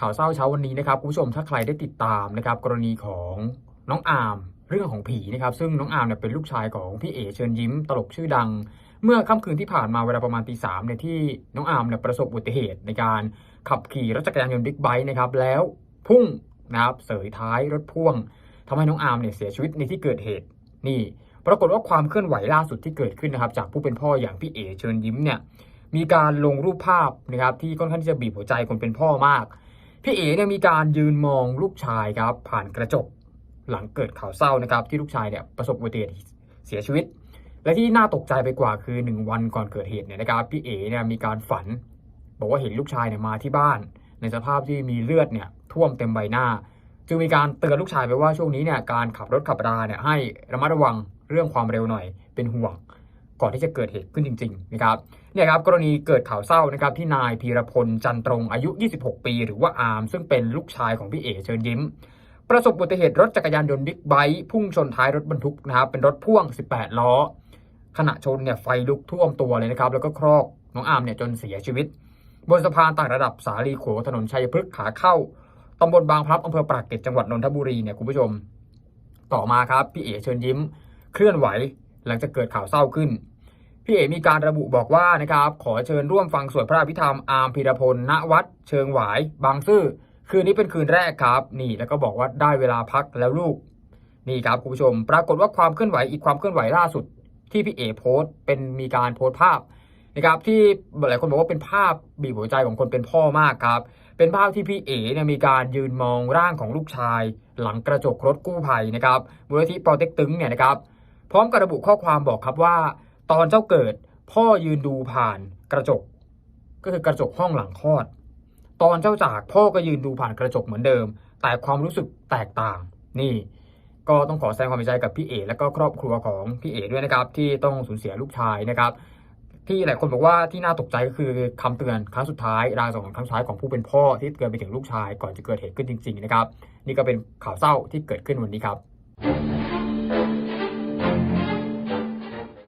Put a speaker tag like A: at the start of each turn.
A: ข่าวเศร้าเช้าวันนี้นะครับคุณผู้ชมถ้าใครได้ติดตามนะครับกรณีของน้องอาร์มเรื่องของผีนะครับซึ่งน้องอาร์มเนี่ยเป็นลูกชายของพี่เอเชิญยิ้ม ตลกชื่อดัง เมื่อค่ำคืนที่ผ่านมาเวลาประมาณตีสามเนี่ยที่น้องอาร์มเนี่ยประสบอุบัติเหตุในการขับขี่รถจักรยานยนต์บิ๊กไบค์นะครับแล้วพุ่งนะครับเสยท้ายรถพ่วงทำให้น้องอาร์มเนี่ยเสียชีวิตในที่เกิดเหตุนี่ ปรากฏว่าความเคลื่อนไหวล่าสุดที่เกิดขึ้นนะครับ จากผู้เป็นพ่ออย่างพี่เอเชิญยิ้มเนี่ยมีการลงรูปภาพนะครับที่ค่อนข้างที่จะบีบหัวใจคนเป็นพ่อมาก พี่เอ๋เนี่ยมีการยืนมองลูกชายครับ ผ่านกระจกหลังเกิดข่าวเศร้านะครับ ที่ลูกชายเนี่ยประสบอุบัติเหตุเสียชีวิต และที่น่าตกใจไปกว่าคือหนึ่งวันก่อนเกิดเหตุเนี่ยนะครับพี่เอ๋เนี่ยมีการฝัน บอกว่าเห็นลูกชายเนี่ยมาที่บ้าน ในสภาพที่มีเลือดเนี่ยท่วมเต็มใบหน้า จึงมีการเตือนลูกชายไปว่าช่วงนี้เนี่ยการขับรถขับราเนี่ยให้ระมัดระวังเรื่องความเร็วหน่อยเป็นห่วง ก่อนที่จะเกิดเหตุขึ้นจริงๆนะครับเนี่ยครับกรณีเกิดข่าวเศร้านะครับที่นายพีรพลจันตรงอายุ 26 ปี หรือว่าอาร์มซึ่งเป็นลูกชายของพี่เอเชิญยิ้ม ประสบอุบัติเหตุรถจักรยานยนต์บิ๊กไบค์พุ่งชนท้ายรถบรรทุกนะครับเป็นรถพ่วง 18 ล้อ ขณะชนเนี่ยไฟลุกท่วมตัวเลยนะครับแล้วก็ครอกน้องอาร์มเนี่ยจนเสียชีวิต บนสะพานต่างระดับสาลีโขถนนชัยพฤกษ์ขาเข้าตำบลบางพลับอำเภอปรากเกร็ดจังหวัดนนทบุรีเนี่ยคุณผู้ชม ต่อมาครับพี่เอเชิญยิ้ม เคลื่อนไหว หลังจากเกิดข่าวเศร้าขึ้น พี่เอมีการระบุบอกว่านะครับขอเชิญร่วมฟังสวดพระอภิธรรมอาร์มพีรพลณวัด เชิงหวาย บางซื่อคืนนี้เป็นคืนแรกครับ นี่แล้วก็บอกว่าได้เวลาพักแล้วลูก นี่ครับคุณผู้ชม ปรากฏว่าความเคลื่อนไหวอีกความเคลื่อนไหวล่าสุด ที่พี่เอโพสต์เป็นมีการโพสต์ภาพนะครับที่หลายคนบอกว่าเป็นภาพบีบหัวใจของคนเป็นพ่อมากครับ เป็นภาพที่พี่เอ๋เนี่ยมีการยืนมองร่างของลูกชาย หลังกระจกรถกู้ภัยนะครับมูลนิธิปอเต็กตึงเนี่ยนะครับ พร้อมกับระบุข้อความบอกครับว่า ตอนเจ้าเกิด พ่อยืนดูผ่านกระจก ก็คือกระจกห้องหลังคลอด ตอนเจ้าจากพ่อก็ยืนดูผ่านกระจกเหมือนเดิม แต่ความรู้สึกแตกต่าง นี่ ก็ต้องขอแสดงความเสียใจกับพี่เอ๋และก็ครอบครัวของพี่เอ๋ด้วยนะครับ ที่ต้องสูญเสียลูกชายนะครับ ที่หลายคนบอกว่าที่น่าตกใจก็คือคำเตือนครั้งสุดท้ายรางสังหรณ์ครั้งสุดท้ายของผู้เป็นพ่อที่เตือนไปถึงลูกชายก่อนจะเกิดเหตุขึ้นจริง ๆ นะครับ นี่ก็เป็นข่าวเศร้าที่เกิดขึ้นวันนี้ครับ